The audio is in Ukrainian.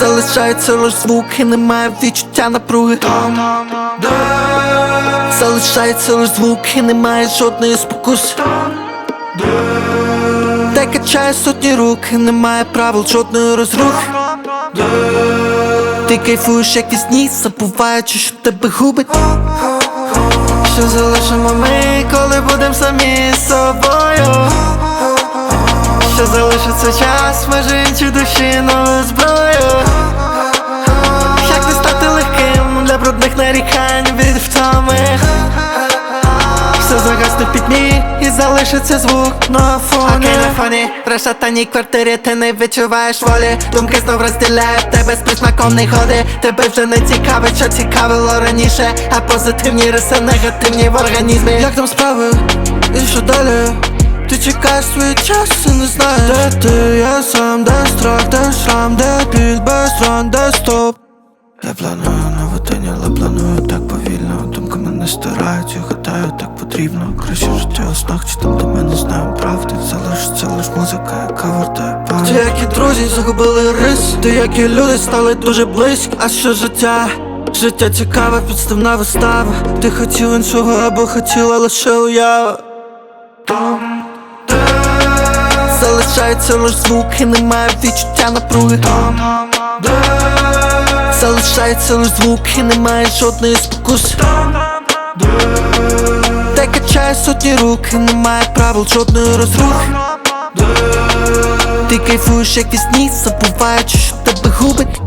Залишається лиш і немає відчуття напруги. Залишається лиш звук і немає жодної спокуси. Де качає сотні рук і немає правил жодної розрухи. Ти кайфуєш як вісні, забуваючи, що тебе губить. Що залишимо ми, коли будем самі з собою? Що залишиться час, межі інші душі нову зброю все загасне в і залишиться звук на фоні. Окей, на фоні. В розшатаній квартирі ти не відчуваєш волі. Думки знов розділяють тебе з присмаком не ходи. Тебе вже не цікавить, що цікавило раніше. А позитивні риси негативні в організмі. Як там справи? І що далі? Ти чекаєш свій час і не знаєш Де ти, я сам, де страх, де шрам, де біль, без ран, де стоп я планую новий день, але планую. Так повільно Думками не стирають, я гадаю, так потрібно. Краще життя у снах, чи там до мене знаю правди. Залишиться лиш музика, яка вертає пам'ять Деякі друзі загубили рис. Деякі люди стали дуже близькі. А що життя? Життя цікаве, підставна вистава. Ти хотів іншого або хотіла лише уява. Там, де Залишається лиш звук і немає відчуття напруги. Там, де Залишається лиш звук і немає жодної спокуси. Та качає сотні рук і немає правил жодної розрухи. Ти кайфуєш як вісні, забуваючи, що тебе губить